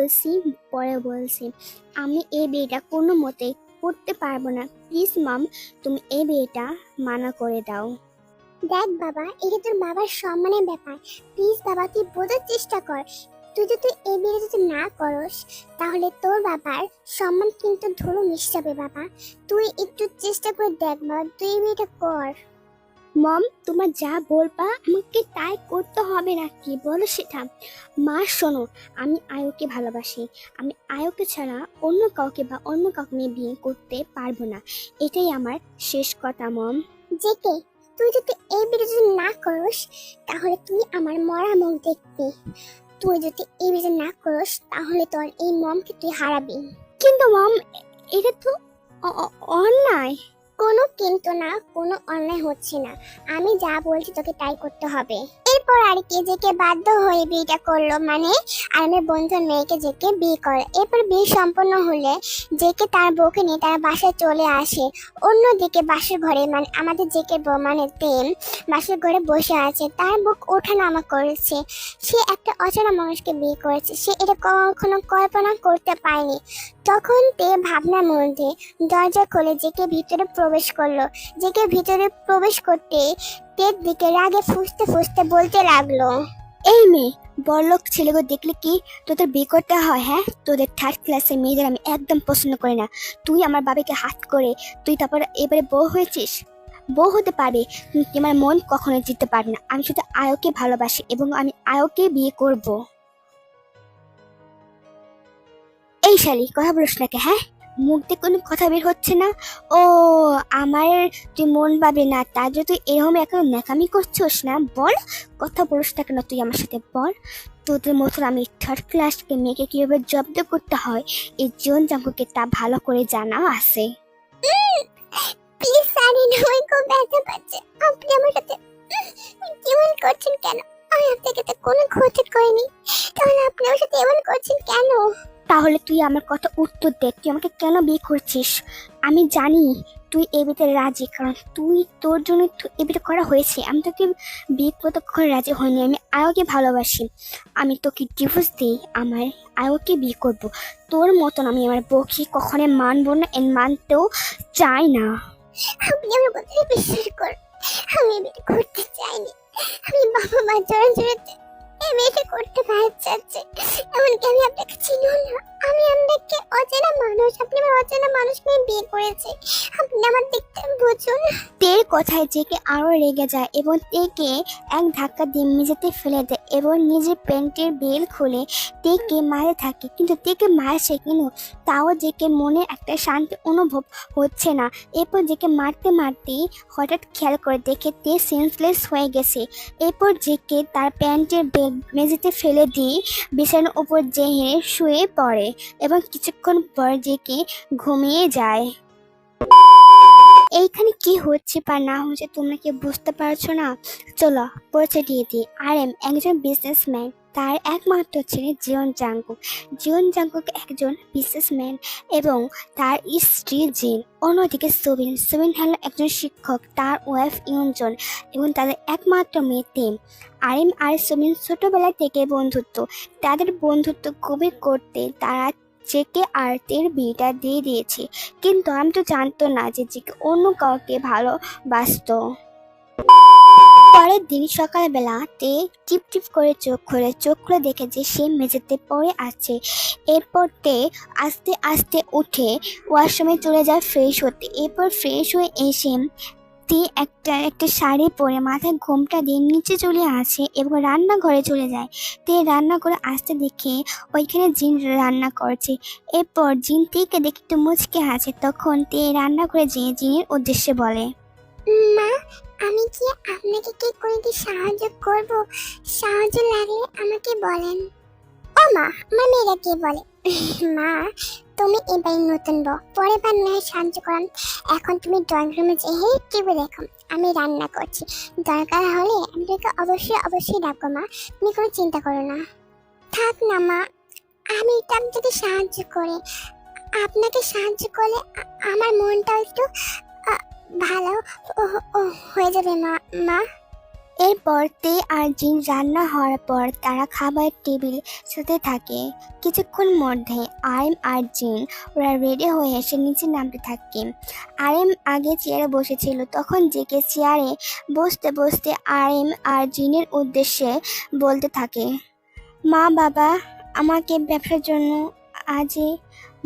বলছি, পরে বলছি। আমি এই বিয়েটা কোনো মতে করতে পারব না। প্লিজ, মাম, তুমি এই বিয়েটা মানা করে দাও। দেখ বাবা, এটা তোর বাবার সম্মানের ব্যাপার। প্লিজ বাবা, তুই বোঝার চেষ্টা কর। তুই যদি এই বিয়ে যদি না করস, তাহলে তোর বাবার সম্মান কিন্তু ধুলো মিশে যাবে বাবা। তুই একটু চেষ্টা করে দেখ বাবা, তুই এই বিয়েটা কর। মম তোমার যা বলবা আমাকে তাই করতে হবে না কি বলো সেটা। মা শোনো আমি আয়ুকে ভালোবাসি। আমি আয়ুকে ছাড়া অন্য কাউকে বা অন্য কাউকে নিয়ে বিয়ে করতে পারব না। এটাই আমার শেষ কথা মম। জেকে তুই যদি এই বিয়ে যদি না করস তাহলে তুই আমার মরা মুখ দেখবি। তুই যদি এই বিয়ে না করস তাহলে তোর এই মমকে তুই হারাবি। কিন্তু মম এটা তো অন্যায়। কোনো কিন্তু না কোনো অন্যায় হচ্ছে না। আমি যা বলছি তোকে তাই করতে হবে। এরপর আর কি জেকে বাধ্য হয়ে বিয়েটা করল মানে আর আমার বন্ধুর মেয়েকে জেকে বিয়ে করে। এরপর বিয়ে সম্পন্ন হলে জেকে তার বউকে নিয়ে তার বাসায় চলে আসে। অন্যদিকে বাসের ঘরে মানে আমাদের জেকে বউ মানে তেম, বাসের ঘরে বসে আছে। তার বুক ওঠানামা করেছে। সে একটা অচেনা মানুষকে বিয়ে করেছে। সে এটা কখনো কল্পনা করতে পারেনি। তখন তে ভাবনার মধ্যে দরজা খুলে জেকে ভিতরে প্রবেশ করল। জেকে ভিতরে প্রবেশ করতে তের দিকে রাগে ফুসতে ফুসতে বলতে লাগল, এই মেয়ে, বড়লোক ছেলেকে দেখলে কি তোদের বিয়ে করতে হয় হ্যাঁ? তোদের থার্ড ক্লাসের মেয়েদের আমি একদম পছন্দ করি না। তুই আমার বাবাকে হাত করে, তুই তারপর এবারে বউ হয়েছিস? বউ হতে পারে, কিন্তু আমার মন কখনো জিততে পারে না। আমি শুধু আয়কে ভালোবাসি এবং আমি আয়কে বিয়ে করব। এই শালি, কথা বলিস নাকি হ্যাঁ? মুখ দিয়ে কোনো কথা বের হচ্ছে না? ও, আমার তুই মন পাবে না। তার যদি তুই এরকম এখন ন্যাকামি করছিস না? বল, কথা বলিস না কেন তুই আমার সাথে? বল। তোদের মতন আমি থার্ড ক্লাসকে মেয়েকে কীভাবে জব্দ করতে হয়? এই জীবন জাঙ্কুকে তা ভালো করে জানা আছে। প্লিজ খুব আপনি আমার সাথে করছেন কেন? আমি আপনাকে তো কোনো ক্ষতি করিনি। তাহলে আপনি আমার সাথে এমন করছেন কেন? তাহলে তুই আমার কথা উত্তর দে। তুই আমাকে কেন বিয়ে করছিস? আমি জানি তুই এ বিতে রাজি, কারণ তুই তোর জন্য এ বিয়েটা করা হয়েছে। আমি তোকে বিয়ে করতে রাজি হইনি, আমি আয়োকে ভালোবাসি। আমি তোকে ডিভোর্স দিই, আমার আয়োকে বিয়ে করব। তোর মতন আমি আমার বউকে কখনো মানবো না এর মানতেও চাই না। আপনি আমার কথা বিশ্বাস করুন আমি এটা করতে চাইনি। আমি বাবা মা জোরে এই করতে পারছে এমনকি আমি আপনাকে চিনিও না। আমি আপনাকে অচেনা মানুষ, আপনি আমার অচেনা মানুষকে বিয়ে করেছি। আপনি আমার দিকটা বুঝুন। তের কথায় জেকে আরও রেগে যায় এবং তেকে এক ধাক্কা দিয়ে মেঝেতে ফেলে দেয় এবং নিজের প্যান্টের বেল খুলে তেকে মারে থাকে। কিন্তু তেকে মারছে কিন্তু তাও জেকে মনে একটা শান্তি অনুভব হচ্ছে না। এরপর জেকে মারতে মারতে হঠাৎ খেয়াল করে দেখে তে সেন্সলেস হয়ে গেছে। এরপর জেকে তার প্যান্টের বেল মেঝেতে ফেলে দিয়ে বিছানার উপর জেহে শুয়ে পড়ে এবং কিছুক্ষণ পর জেকে ঘুমিয়ে যায়। এইখানে কি হচ্ছে বা না হচ্ছে তোমরা কি বুঝতে পারছ না? চলো, পরিচয় দিয়ে দিই। আর এম একজন বিজনেসম্যান তার একমাত্র ছেলে জীবন জাঙ্কুক জীবন জাঙ্কুক একজন বিজনেসম্যান এবং তার স্ত্রী জিন। অন্যদিকে সুবিন। সুবিন হলো একজন শিক্ষক, তার ওয়াইফ ইউনজন এবং তাদের একমাত্র মেয়ে তেম। আরিম আর সুবিন ছোটবেলা থেকে বন্ধুত্ব। তাদের বন্ধুত্ব খুবই করতে তারা জেকে আর তের বিয়েটা দিয়ে দিয়েছে। কিন্তু আমি তো জানতো না যে জিকে অন্য কাউকে ভালোবাসতো। পরের দিন সকালবেলা তে টিপ টিপ করে চোখ খুলে চোখ খুলে দেখে যে সে মেঝেতে পড়ে আছে। এরপর তে আস্তে আস্তে উঠে ওয়াশরুমে চলে যায় ফ্রেশ হতে। এরপর ফ্রেশ হয়ে এসে তে একটা একটা শাড়ি পরে মাথায় ঘোমটা দিয়ে নিচে চলে আসে এবং রান্নাঘরে চলে যায়। তে রান্না করে আসতে দেখে ওইখানে জিন রান্না করছে। এরপর জিন তেকে দেখে একটু মুচকে আছে তখন তে রান্না করে যেয়ে জিনের উদ্দেশ্যে বলে, মা, আমি কি আপনাকে কি কোনো সাহায্য করব? সাহায্য লাগলে আমাকে বলেন। ও মা আমার মেয়েরা কি বলে? মা, তুমি এবার নতুন বউ। পরে বার না সাহায্য করান। এখন তুমি ড্রয়িং রুমে যে যেয়ে টিভি দেখো। আমি রান্না করছি। দরকার হলে আমি তোকে অবশ্যই অবশ্যই ডাকবো মা। তুমি কোনো চিন্তা করো না। থাক না মা, আমি এটা আপনাকে সাহায্য করে। আপনাকে সাহায্য করলে আমার মনটাও একটু ভালো হয়ে যাবে মা মা। এরপর তে আর জিন রান্না হওয়ার পর তারা খাবার টেবিল সাথে থাকে। কিছুক্ষণ মধ্যে আরেম আর জিন, ওরা রেডি হয়ে এসে নিচে নামতে থাকে। আরেম আগে চেয়ারে বসেছিল, তখন জেকে চেয়ারে বসতে বসতে আরেম আর জিনের উদ্দেশ্যে বলতে থাকে, মা বাবা, আমাকে ব্যবসার জন্য আজই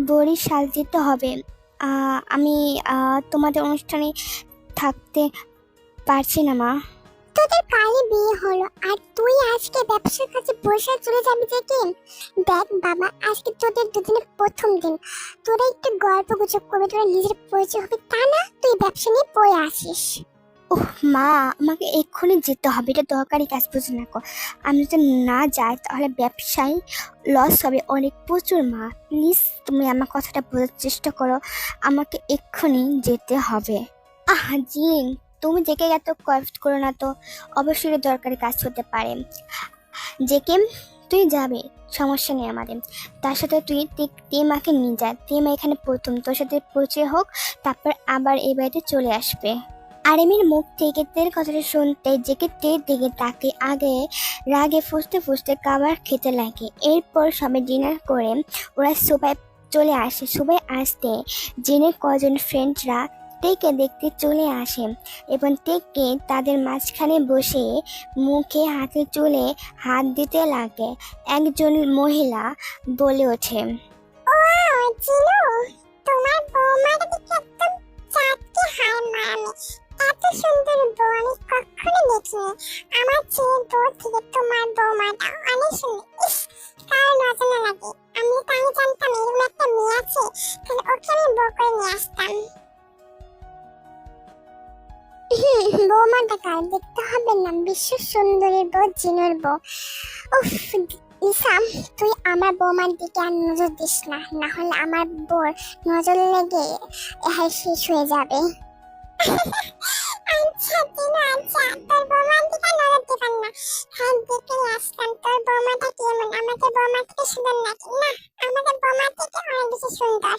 বরিশাল যেতে হবে। আমি তোমাদের অনুষ্ঠানে থাকতে পারছি না মা। তোদের কালে বিয়ে হলো, আর তুই আজকে ব্যবসার কাছে বসে চলে যাবি যে কি দেখ বাবা, আজকে তোদের দুদিনের প্রথম দিন। তোরা একটু গল্প গুজব করবে, তোরা নিজের পরিচয় হবে, তা না তুই ব্যবসা নিয়ে পড়ে আসিস। ওহ মা, আমাকে এক্ষুনি যেতে হবে, এটা দরকারি কাজ, বুঝে না কর আমি যদি না যাই, তাহলে ব্যবসায় লস হবে অনেক প্রচুর, মা। প্লিজ তুমি আমার কথাটা বোঝার চেষ্টা করো, আমাকে এক্ষুনি যেতে হবে। আহ, জিন। তুমি জেকে এত কষ্ট করো না তো, অবশ্যই দরকারি কাজ হতে পারে। জেকে, তুই যাবে, সমস্যা নেই আমাদের। তার সাথে তুই তেমাকে নিয়ে যা। তেমা এখানে প্রথম, তোর সাথে পরিচয় হোক, তারপর আবার এই বাড়িতে চলে আসবে। আরেমের মুখ থেকে তের কথাটা শুনতে জেকে তের দিকে তাকে আগে রাগে ফুসতে ফুসতে খাবার খেতে লাগে। এরপর সবাই ডিনার করে, ওরা সবাই চলে আসে। সবাই আসতে জেনের কজন ফ্রেন্ডরা টেকে দেখতে চলে আসে এবং টেককে তাদের মাঝখানে বসে মুখে হাতে চুলে হাত দিতে লাগে। একজন মহিলা বলে ওঠে এত সুন্দর আমি আমার চেয়ে দূর থেকে তোমার বৌমাটা অনেক সুন্দর। ইস, কার নজর না লাগে। আমি তো, আমি জানতাম এরকম একটা মেয়ে আছে। ওকে আমি নিয়ে আসতাম। হুম, বৌমাটা কার দেখতে হবে না। বিশ্ব সুন্দরীর বউ জিনুর বউ। উফ ইসাম তুই আমার বৌমার দিকে আর নজর দিস না। না হলে আমার বোর নজর লেগে এহাই শেষ হয়ে যাবে। আচ্ছা দিন আচ্ছা তোর বৌমার দিকে নজর দিবেন না। হ্যাঁ দেখে আসলাম বৌমা বৌমা থেকে অনেক বেশি সুন্দর।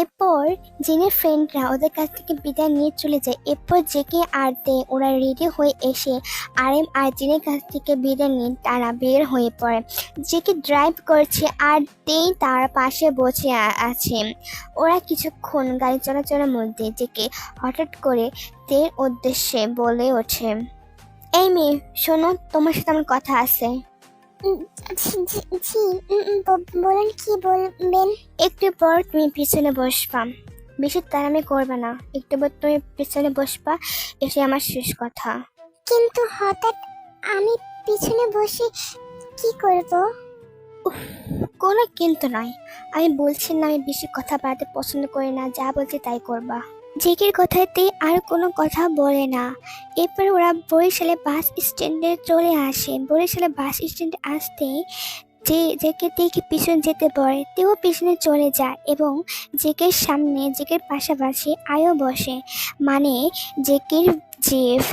এরপর জেনের ফ্রেন্ডরা ওদের কাছ থেকে বিদায় নিয়ে চলে যায়, এরপর জেকে আর তে ওরা রেডি হয়ে এসে আর এম আর জেনের কাছ থেকে বিদায় নিয়ে তারা বের হয়ে পড়ে। জেকে ড্রাইভ করছে আর তেই তার পাশে বসে আছে। ওরা কিছুক্ষণ গাড়ি চলাচলের মধ্যে জেকে হঠাৎ করে তের উদ্দেশ্যে বলে ওঠে, এই মেয়ে, শোনো, তোমার সাথে আমার কথা আছে। জি বলুন কি বলবেন একটু পর তুমি পিছনে বসবা বেশি তাড়ামি করবে না একটু পর তুমি পিছনে বসবা এসে আমার শেষ কথা কিন্তু হঠাৎ আমি পিছনে বসে কি করব কোনো কিন্তু নয় আমি বলছি না আমি বেশি কথা বাড়াতে পছন্দ করি না যা বলছি তাই করবা জেকের কথাতে আর কোনো কথা বলে না। এরপর ওরা বরিশালে বাস স্ট্যান্ডে চলে আসে। বরিশালে বাস স্ট্যান্ডে আসতে যে, জেকে দেখে পিছনে যেতে পারে তেও পিছনে চলে যায় এবং জেকের সামনে, জেকের পাশাপাশি আয়ও বসে। মানে জেকের জেফ।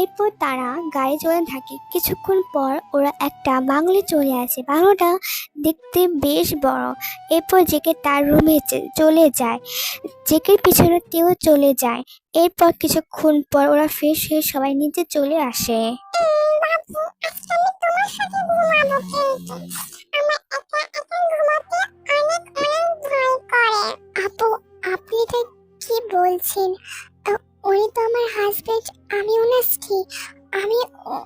এরপর তারা গাড়ি চলে থাকে। কিছুক্ষণ পর ওরা একটা বাংলো চলে আসে। বাংলোটা দেখতে বেশ বড়। এরপর জেকে তার রুমে চলে যায়। জেকের পিছনে তেও চলে যায়। এরপর কিছুক্ষণ পর ওরা ফ্রেশ হয়ে সবাই নিচে চলে আসে। আপনি কি বলছেন? উনি তো হাজবেন্ড আমি ওনার স্ত্রী। আমি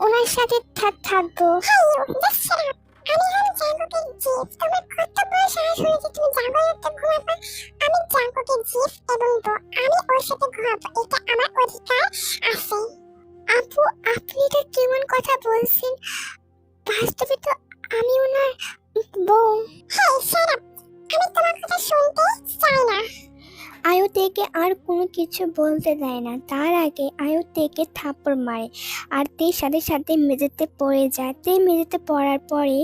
ওনার সাথে থাকব। আমি হলাম জাগকের জিপ তোমার কত বড় সাহস হয়েছে তুমি জাগরতে ঘুমাবা? আমি জাগকের জিপ এবং বউ। আমি ওর সাথে ঘুমাবো। এটা আমার অধিকার আছে। আপু আপনি কেমন কথা বলছেন? বাস্তবে তো আমি ওনার বউ। হ্যাঁ সারা আমি তোমার কথা শুনতে চাই না। আয়ু তেকে আর কোনো কিছু বলতে দেয় না। তার আগে আয়ু তেকে থাপ্পড় মারে আর তে সাথে সাথে মেঝেতে পড়ে যায়। তে মেঝেতে পড়ার পরে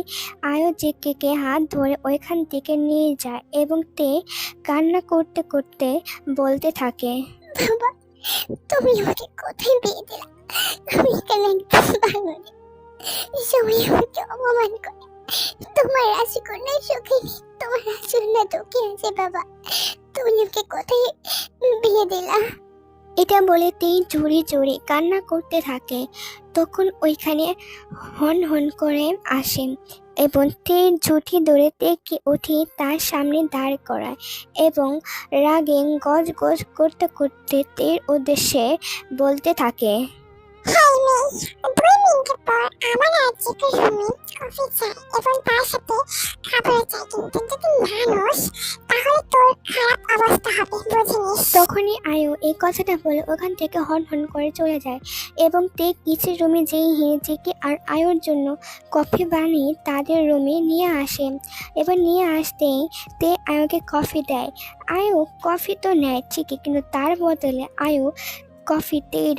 আয়ু জেকেকে হাত ধরে ওইখান থেকে নিয়ে যায় এবং তে কান্না করতে করতে বলতে থাকে, বাবা, তুমি আমাকে কোথায় বিয়ে দিলা? আমি এখানে অপমান করে। তোমার রাজকন্যা সুখে তোমার রাজকন্যা দুঃখে আছে, বাবা। তুমি কোথায় বিয়ে দিলা? এটা বলে তেই জোরে জোরে কান্না করতে থাকে। তখন ওইখানে হন হন করে আসে এবং তের ঝুঁটি ধরে তেকে উঠে তার সামনে দাঁড় করায় এবং রাগে গজ গজ করতে করতে তের উদ্দেশ্যে বলতে থাকে পর আমার কফি এবং তার সাথে খাবার চাই। কিন্তু যদি মানুষ, তাহলে তোর খারাপ অবস্থা হবে, বুঝিনিস? তখনই আয়ু এই কথাটা বলে ওখান থেকে হন হন করে চলে যায় এবং তে কিছু রুমে যেই হিঁচেকে আর আয়ুর জন্য কফি বানিয়ে তাদের রুমে নিয়ে আসে। এবার নিয়ে আসতেই তে আয়ুকে কফি দেয়। আয়ু কফি তো নেয় ঠিকই, কিন্তু তার বদলে আয়ু কফি তের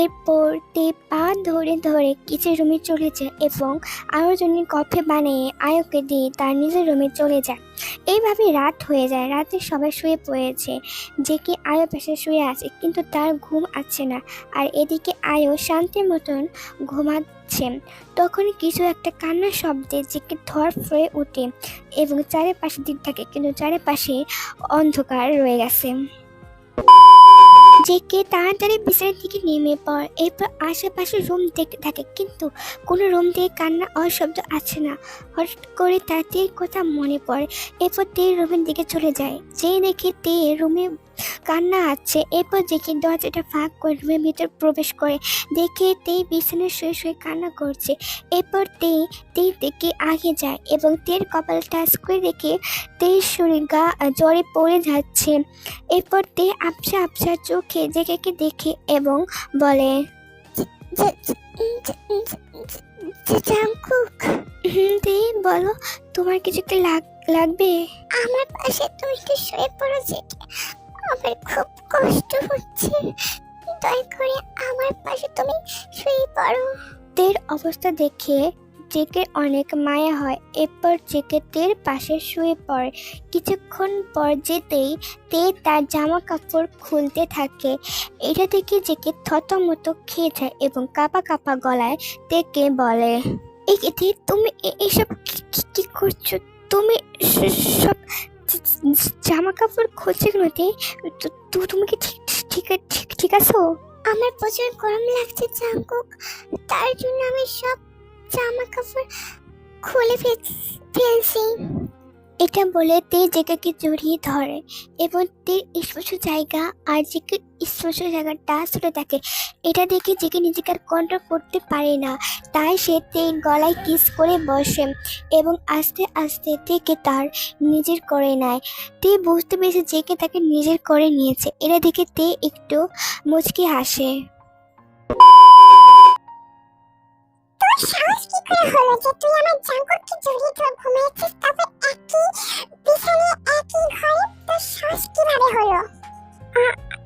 এরপর তে পা ধরে ধরে কিছু রুমে চলে যায় এবং আরও জন্য কফি বানিয়ে আয়ুকে দিয়ে তার নিজের রুমে চলে যায়। এইভাবে রাত হয়ে যায়। রাতে সবাই শুয়ে পড়েছে। যে কি আয়ু পাশে শুয়ে আছে, কিন্তু তার ঘুম আসছে না। আর এদিকে আয়ু শান্তির মতন ঘুমাচ্ছে। তখন কিছু একটা কান্নার শব্দে যে কি ধর ফয়ে ওঠে এবং চারিপাশে দিক থাকে, কিন্তু চারিপাশে অন্ধকার রয়ে গেছে। জেকে তাড়াতাড়ি বিছানার দিকে নেমে পড়। এরপর আশেপাশে রুম দেখতে থাকে কিন্তু কোনো রুম থেকে কান্না অশব্দ আছে না। হঠাৎ করে তার কথা মনে পড়ে। এরপর তে রুমের দিকে চলে যায়। যে দেখে তে রুমে কান্না আছে। এরপর দেখে দরজাটা ফাঁক করে রুমের ভিতর প্রবেশ করে দেখে তে বিছানায় শুয়ে শুয়ে কান্না করছে। এরপর তে তের দেখে আগে যায় এবং তের কপালটা স্কুয়ে দেখে তের শরীর গা জ্বরে পড়ে যাচ্ছে। এরপর তে আপসা আপসা চোখে জেকেকে দেখে এবং বলে বলো তোমার কিছু কি লাগ- লাগবে? আমার পাশে তুমি শুয়ে পড়ো যে আমার খুব কষ্ট হচ্ছে। দয়া করে আমার পাশে তুমি শুয়ে পড়ো। তের অবস্থা দেখে জেকের অনেক মায়া হয়। এরপর জেকে তের পাশে শুয়ে পড়ে। কিছুক্ষণ পর যেতেই তে তার জামা কাপড় খুলতে থাকে। এটা দেখে জেকে থতমত খেয়ে যায় এবং কাপা কাপা গলায় তেকে বলে, এই তুমি এসব কি করছ? তুমি সব জামা কাপড় খোঁজে কেন তে তুমি কি ঠিক ঠিক ঠিক আছো? আমার প্রচুর গরম লাগছে, জাঙ্কুক। তার জন্য আমি সব জামা কাপড় খুলে ফেল- ফেলছি। এটা বলে তে জেকাকে জড়িয়ে ধরে এবং তে স্পর্শ জায়গা আর জেকের স্পর্শ জায়গাটা ছুটে থাকে এটা দেখে জেকে নিজেকে আর কন্ট্রোল করতে পারে না। তাই সে তে গলায় কিস করে বসে এবং আস্তে আস্তে তেকে তার নিজের করে নেয়। তে বুঝতে পেরেছে জেকে তাকে নিজের করে নিয়েছে। এটা দেখে তে একটু মুচকি হাসে। করে হলো যে তুই আমার জাঙ্কুককে জড়িয়ে ধরে ঘুমিয়েছিস? তবে একই বিছানায়, একই ঘরে? তোর সাহস কীভাবে হলো?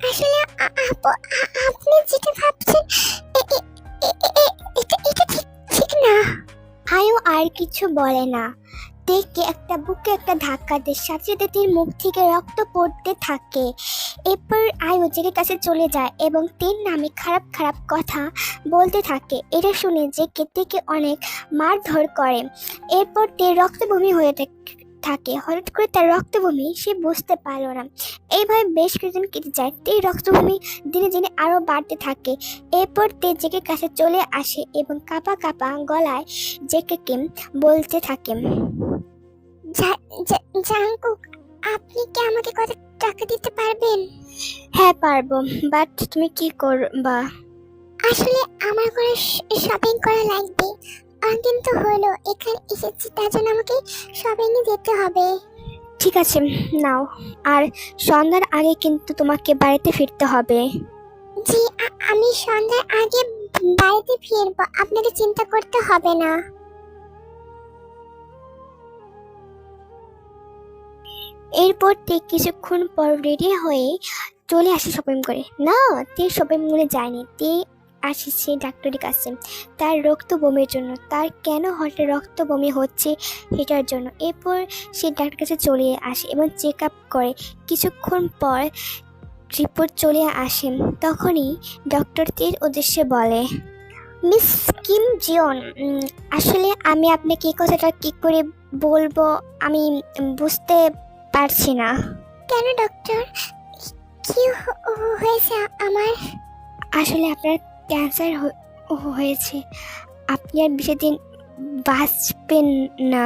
আসলে আপু আপনি যেটা ভাবছেন এটা ঠিক ঠিক না। আয়ু আর কিছু বলে না। দেখে একটা বুকে একটা ধাক্কা দেয়। সাথে তির মুখ থেকে রক্ত পড়তে থাকে। এরপর আয়ু জেকের কাছে চলে যায় এবং তিন নামে খারাপ খারাপ কথা বলতে থাকে। এটা শুনে যে কেতেকে অনেক মারধর করে। এরপর তে রক্তভূমি হয়ে থাক- থাকে। হঠাৎ করে তার রক্তভূমি সে বুঝতে পারল না। এইভাবে বেশ কিছুদিন কেটে যায়। তে রক্তভূমি দিনে দিনে আরও বাড়তে থাকে। এরপর তে জেকের কাছে চলে আসে এবং কাপা কাপা গলায় জেকে জেকেকে বলতে থাকে। জাঙ্কুক আপনি কি আমাকে কত টাকা দিতে পারবেন? হ্যাঁ পারব বাট তুমি কি করবা? আসলে আমার করে শপিং করা লাগবে। অনেকদিন তো হলো এখানে এসেছি তার জন্য আমাকে শপিংয়ে যেতে হবে। ঠিক আছে নাও। আর সন্ধ্যার আগে কিন্তু তোমাকে বাড়িতে ফিরতে হবে। জি আমি সন্ধ্যার আগে বাড়িতে ফিরবো আপনাকে চিন্তা করতে হবে না। এরপর তে কিছুক্ষণ পর রেডি হয়ে চলে আসে শপিং করে না, তে শপিং মলে যায়নি, তে আসছে ডাক্তারের কাছে। তার রক্ত বমির জন্য। তার কেন হঠাৎ রক্ত বমি হচ্ছে সেটার জন্য? এরপর সে ডাক্তার কাছে চলে আসে এবং চেক আপ করে। কিছুক্ষণ পর রিপোর্ট চলে আসে। তখনই ডক্টর তের উদ্দেশ্যে বলে, মিস কিম জিওন আসলে আমি আপনাকে এই কথাটা কী করে বলব? আমি বুঝতে পারছি না। কেন ডক্টর কি হয়েছে আমার? আসলে আপনার ক্যান্সার হয়েছে। আপনি আর বেশি দিন বাঁচবেন না।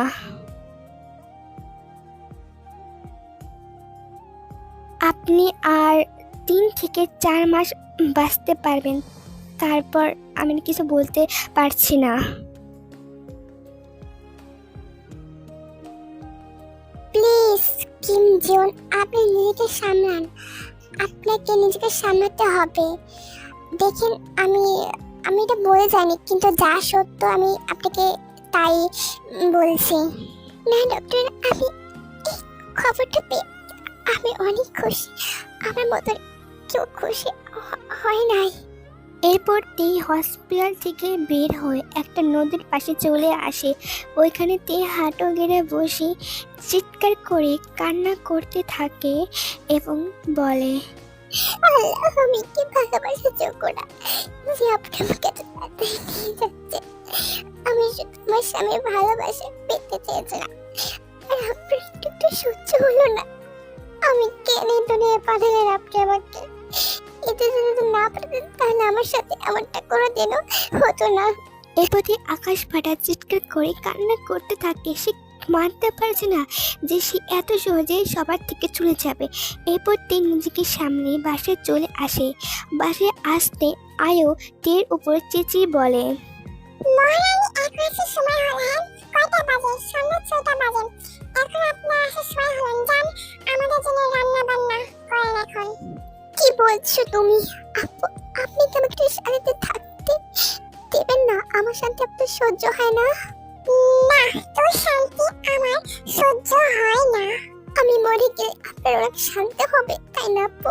আপনি আর তিন থেকে চার মাস বাঁচতে পারবেন। তারপর আমি কিছু বলতে পারছি না। কিম জিওন আপনি নিজেকে সামলান। আপনাকে নিজেকে সামলাতে হবে। দেখেন, আমি আমি এটা বলে জানি কিন্তু যা সত্য আমি আপনাকে তাই বলছি। না ডক্টর আমি খবরটা পেয়ে আমি অনেক খুশি। আমার মতো কেউ খুশি হয় নাই। এরপর তে হসপিটাল থেকে বের হয়ে একটা নদীর পাশে চলে আসে। ওইখানে তে হাঁটো গেড়ে বসে চিৎকার করে কান্না করতে থাকে এবং বলে আমি কি আপনি আমাকে আমি চেয়েছিলাম। সহ্য হলো না। আমি কেন আপনি আমাকে এটা যদি না পাঠাতেন তাহলে আমার সাথে এমনটা কোনোদিনও হতো না। এরপর আকাশ ফাটা চিৎকার করে কান্না করতে থাকে সে মানতে পারছে না যে সে এত সহজে সবার থেকে চলে যাবে। এরপর তে নিজেকে সামনে বাসায় চলে আসে। বাসায় আসতে আয়ো তের উপর চেঁচিয়ে বলে সময় হলেন কয়টা বাজে? সন্ধ্যা ছয়টা বাজে। এখন আপনার আসার সময় হলেন যান। আমাদের জন্য রান্না বান্না করেন এখন কি বলছো তুমি? আপু আপনি কি আমাকে শান্তিতে থাকতে দেবেন না। আমার শান্তি আপনার সহ্য হয় না। না তোর শান্তি আমার সহ্য হয় না। আমি মরে গেলে আপনার অনেক শান্তি হবে তাই না আপু?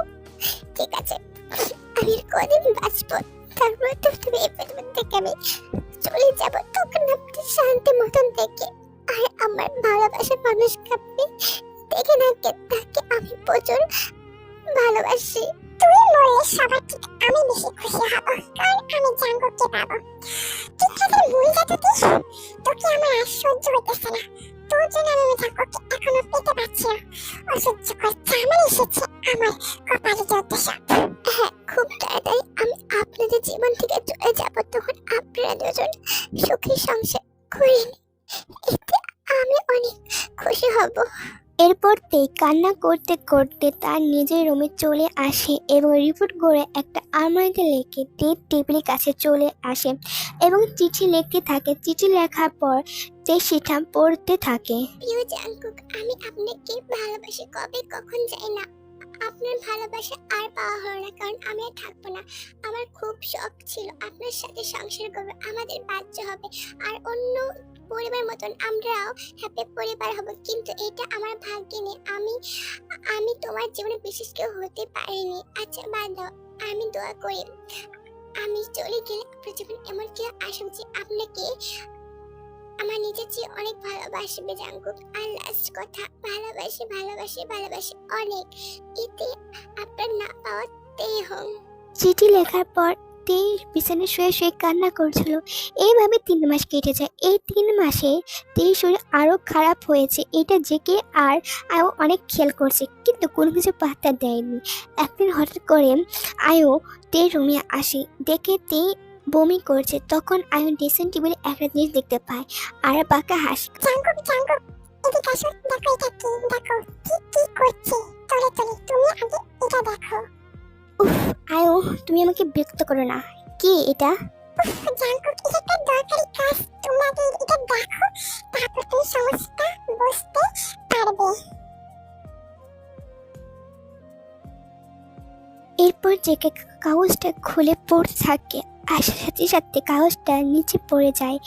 ঠিক আছে আমি আর কদিন বাঁচবো তারপর তো তুমি এই পৃথিবী থেকে আমি চলে যাব তখন আপনি শান্তি মতন দেখে। আর আমার ভালোবাসার মানুষকে আপনি দেখে না তাকে আমি প্রচুর ভালোবাসি। তুই মরলে সবার থেকে আমি বেশি খুশি হব, কারণ আমি জাঙ্গকে পাবো। ঠিক আছে ভুল যা তুই তোকে আমার আর সহ্য হইতেছে না। তোর জন্য আমি জাঙ্গকে এখনও পেতে পারছি না। অসহ্য করছে আমার এসেছে আমার কপালে চলতে হ্যাঁ খুব তাড়াতাড়ি আমি আপনাদের জীবন থেকে চলে যাব, তখন আপনারা দুজন সুখী সংসার করে নিন। এতে আমি অনেক খুশি হব। এরপর তে কান্না করতে করতে তার নিজের রুমে চলে আসে এবং রিপোর্ট করে একটা আলমারিতে লেখে তে টেবিলের কাছে চলে আসে এবং চিঠি লিখতে থাকে। চিঠি লেখার পর তে সেটা পড়তে থাকে। আমি আপনাকে ভালোবাসি। কবে কখন যাই না, আপনার ভালোবাসা আর পাওয়া হলো না, কারণ আমি আর থাকব না। আমার খুব শখ ছিল আপনার সাথে সংসার করব, আমাদের বাচ্চা হবে, আর অন্য পরিবার মতন আমরাও হ্যাপি পরিবার হব। কিন্তু এটা আমার ভাগ্যে নেই। আমি আমি তোমার জীবনে বিশেষ কেউ হতে পারিনি। আচ্ছা বাদ দাও। আমি দোয়া করি। আমি চলে গেলে আপনার জীবন এমন কেউ আসুক যে আপনাকে আমার নিজের চেয়ে অনেক ভালোবাসবে, জাঙ্কুক। আর লাস্ট কথা, ভালোবাসি ভালোবাসি ভালোবাসি অনেক। এতে আপনার না পাওয়াতেই হোক। চিঠি লেখার পর তে বিছানায় শুয়ে শুয়ে কান্না করছিল। এইভাবে তিন মাস কেটে যায়। এই তিন মাসে তেই শরীর আরও খারাপ হয়েছে। এটা জেকে আর আয়ো অনেক খেয়াল করছে, কিন্তু কোনো কিছু পাত্তা দেয়নি। একদিন হঠাৎ করে আয়ো তে রুমে আসে। দেখে তে বমি করছে। তখন আয়ো ড্রেসিং টেবিলে একটা জিনিস দেখতে পায় আর বাঁকা হাসি। দেখো কি? করছে? তুমি আগে এটা দেখো। আয়ো তুমি আমাকে বিরক্ত করো না। কি এটা? উফ, জাঙ্কুক এটা একটা দরকারি কাজ। তুমি এটা দেখো তারপর তুমি সমস্যা বুঝতে পারবে। এরপর জেকে কাগজটা খুলে পড়তে থাকে আর সাথে সাথে কাগজটা নিচে পড়ে যায়।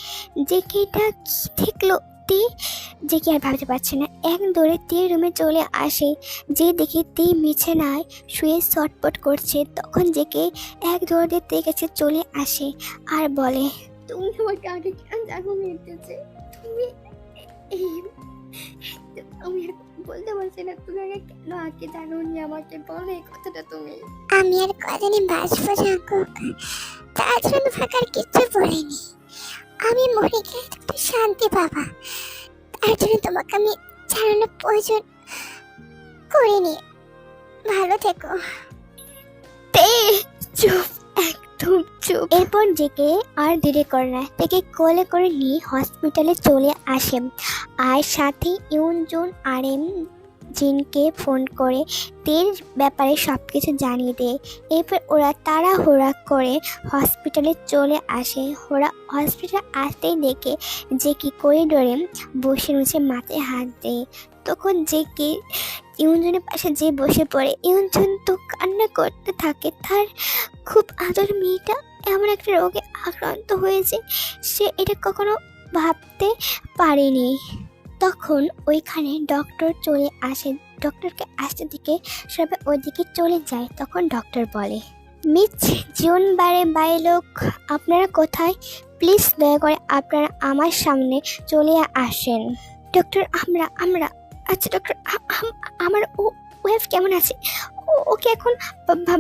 জেকে এটা কি দেখল তে যে কি আর ভাবতে পারছে না। এক দৌড়ে তে রুমে চলে আসে যে দেখে তে বিছানায় শুয়ে ছটপট করছে। তখন জেকে এক দৌড়ে তে কাছে চলে আসে আর বলে তুমি আমাকে আগে কেন জানো মেটেছে তুমি আমি বলতে পারছি না তুমি আগে কেন আগে জানো নি আমাকে? বলো এই কথাটা তুমি। আমি আর কদিনই বাঁচবো জাঙ্কুক তার জন্য ফাঁকার কিচ্ছু বলিনি। আমি মরে গেলে একটু শান্তি পাবা। তার জন্য তোমাকে আমি ছাড়ানোর প্রয়োজন করিনি। ভালো থেকো। চুপ একদম চুপ। এরপর জেকে আর দেরি করে না। থেকে কোলে করে নিয়ে হসপিটালে চলে আসে আর সাথে ইউনজুন আর এম জিনকে ফোন করে তের ব্যাপারে সব কিছু জানিয়ে দেয়। এরপর ওরা তারা তাড়াহুড়া করে হসপিটালে চলে আসে। ওরা হসপিটাল আসতেই দেখে যে কি করিডোরে বসে রয়েছে মাথায় হাত দেয়। তখন যে কি ইউনজনের পাশে যে বসে পড়ে, ইউনজন তো কান্না করতে থাকে। তার খুব আদর মেয়েটা এমন একটা রোগে আক্রান্ত হয়েছে, সে এটা কখনো ভাবতে পারেনি। তখন ওইখানে ডক্টর চলে আসে ডক্টরকে আসতে দিকে সবাই ওইদিকে চলে যায়, তখন ডক্টর বলে, মিস জীবন বারে বাইরে লোক আপনারা কোথায়? প্লিজ দয়া করে আপনারা আমার সামনে চলে আসেন। ডক্টর আমরা আমরা আচ্ছা ডক্টর আমার ও ওয়েভ কেমন আছে? ওকে এখন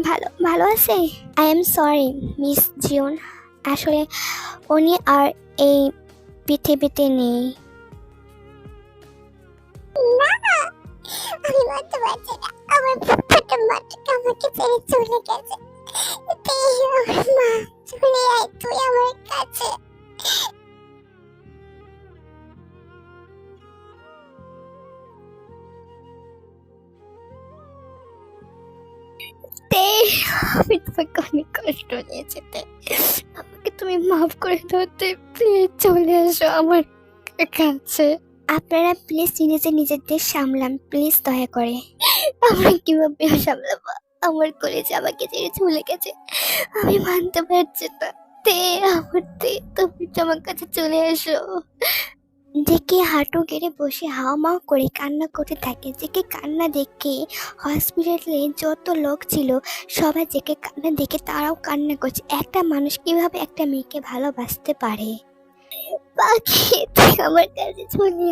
ভালো ভালো আছে? I am sorry miss Jeon আসলে উনি আর এই পৃথিবীতে নেই। আমি বলতে পারছি না। আমার ছোট মাটাকে আমাকে ছেড়ে চলে গেছে। মা, চলে আয় আমার কাছে। আমি তোমাকে অনেক কষ্ট দিয়েছি আমাকে তুমি মাফ করে দাও প্লিজ চলে এসো আমার কাছে। আপনারা প্লিজ নিজে নিজেদের সামলান প্লিজ দয়া করে। আমরা কীভাবে সামলাবো? আমার কলেজে আমাকে ছেড়ে চলে গেছে। আমি মানতে পারছি না। তে, আমার তে, তুমি তো আমার কাছে চলে এসো। দেখে হাঁটু গেড়ে বসে হাওয়া হাওমাও করে কান্না করতে থাকে। যেকে কান্না দেখে হসপিটালে যত লোক ছিল, সবাই যেকে কান্না দেখে তারাও কান্না করছে। একটা মানুষ কীভাবে একটা মেয়েকে ভালোবাসতে পারে? পাখি আমার কাছে চলে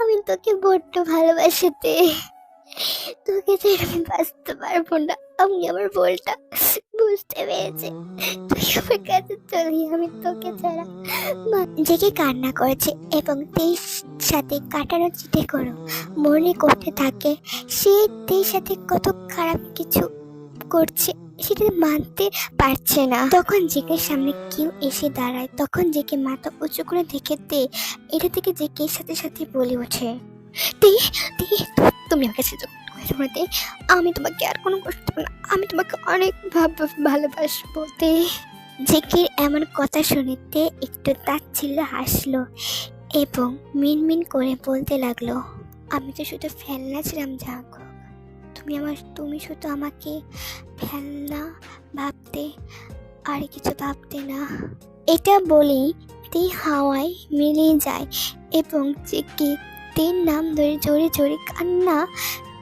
আমি তোকে বড্ড ভালোবাসিতে তোকে ছেড়ে আমি বাঁচতে পারব না, আমি আমার বলটা বুঝতে পেরেছি। তুই আমার কাছে চলি আমি তোকে ছাড়া জেগে কান্না করেছে এবং তের সাথে কাটানো চিঠে করো। মনে করতে থাকে, সে তের সাথে কত খারাপ কিছু করছে। সেটা মানতে পারছে না। তখন জেকে সামনে কেউ এসে দাঁড়ায়। তখন জেকে মাথা উঁচু করে দেখে দে এটা থেকে জেকে সাথে সাথে বলে ওঠে তুমি আমার কাছে আমি তোমাকে আর কোনো কষ্ট দেবো না। আমি তোমাকে অনেক ভালোবাসবো, তে। জেকের এমন কথা শুনে তে একটু তাচ্ছিল্য হাসলো এবং মিনমিন করে বলতে লাগল, আমি তো শুধু ফেলনা ছিলাম, জাগো। তুমি আমার, তুমি শুধু আমাকে ফেলনা, ভাবতে, আর কিছু ভাবতে না। এটা বলেই তে হাওয়ায় মিলিয়ে যায় এবং জেকে তের নাম ধরে জোরে জোরে কান্না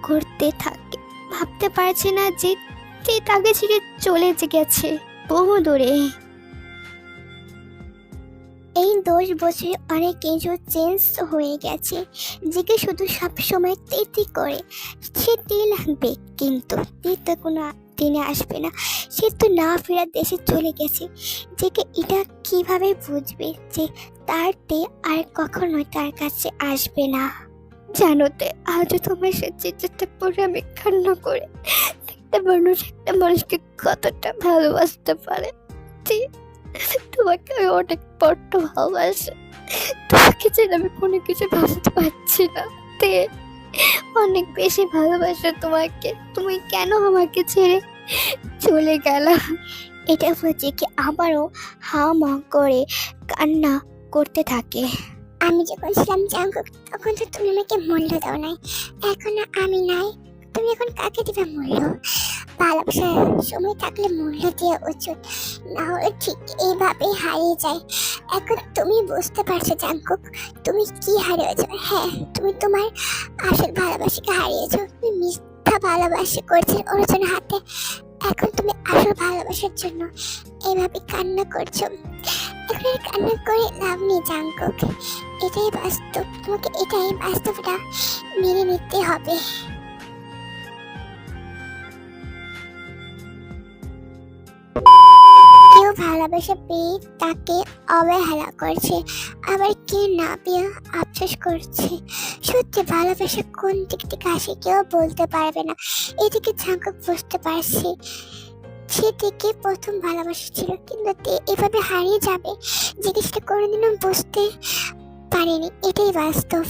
করতে থাকে। ভাবতে পারছে না যে তে তাকে ছেড়ে চলে গেছে বহু দূরে এই দশ বছরে অনেক কিছু চেঞ্জ হয়ে গেছে। যেকে শুধু সবসময় তেতি করে, সে তে লাগবে কিন্তু তে তো কোনো দিনে আসবে না। সে তো না ফেরা দেশে চলে গেছে। যেকে এটা কীভাবে বুঝবে যে তার তে আর কখনোই তার কাছে আসবে না? জানো তে, আজও তোমার সাথে চেষ্টা করে আমি করে। একটা মানুষ একটা মানুষকে কতটা ভালোবাসতে পারে? তোমাকে আমি অনেক বড্ড ভালোবাসি। তোমাকে যেন আমি কোনো কিছু ভাবতে পারছি না। তে, অনেক বেশি ভালোবাসা তোমাকে। তুমি কেন আমাকে ছেড়ে চলে গেলা? এটা হচ্ছে কি আবারও হা মা করে কান্না করতে থাকে। আমি যখন ছিলাম জাঙ্কুক তখন তো তুমি আমাকে মূল্য দাও নাই। এখন আমি নাই। তুমি এখন কাকে দিবে মূল্য ভালোবাসার সময় থাকলে মূল্য দেওয়া উচিত না হলে ঠিক এইভাবেই হারিয়ে যায়। এখন তুমি বুঝতে পারছ, জাঙ্কুক, তুমি কি হারিয়েছো? হ্যাঁ তুমি তোমার আসল ভালোবাসাকে হারিয়েছো। তুমি মিথ্যা ভালোবাসা করছ অর্জুনের হাতে। এখন তুমি আসল ভালোবাসার জন্য এইভাবে কান্না করছ। এখন কান্না করে লাভ নেই, জাঙ্কুক। এটাই বাস্তব। তোমাকে এটাই বাস্তবটা মেনে নিতে হবে। কেউ ভালোবাসা পেয়ে তাকে অবহেলা করছে, আবার কেউ না পেয়ে আফসোস করছে। সত্যি, ভালোবাসা কোন দিক থেকে আসে কেউ বলতে পারবে না। এদিকে ঝাঁকক বুঝতে পারছি সে থেকে প্রথম ভালোবাসা ছিল, কিন্তু এভাবে হারিয়ে যাবে, জিনিসটা কোনোদিনও বুঝতে পারিনি। এটাই বাস্তব।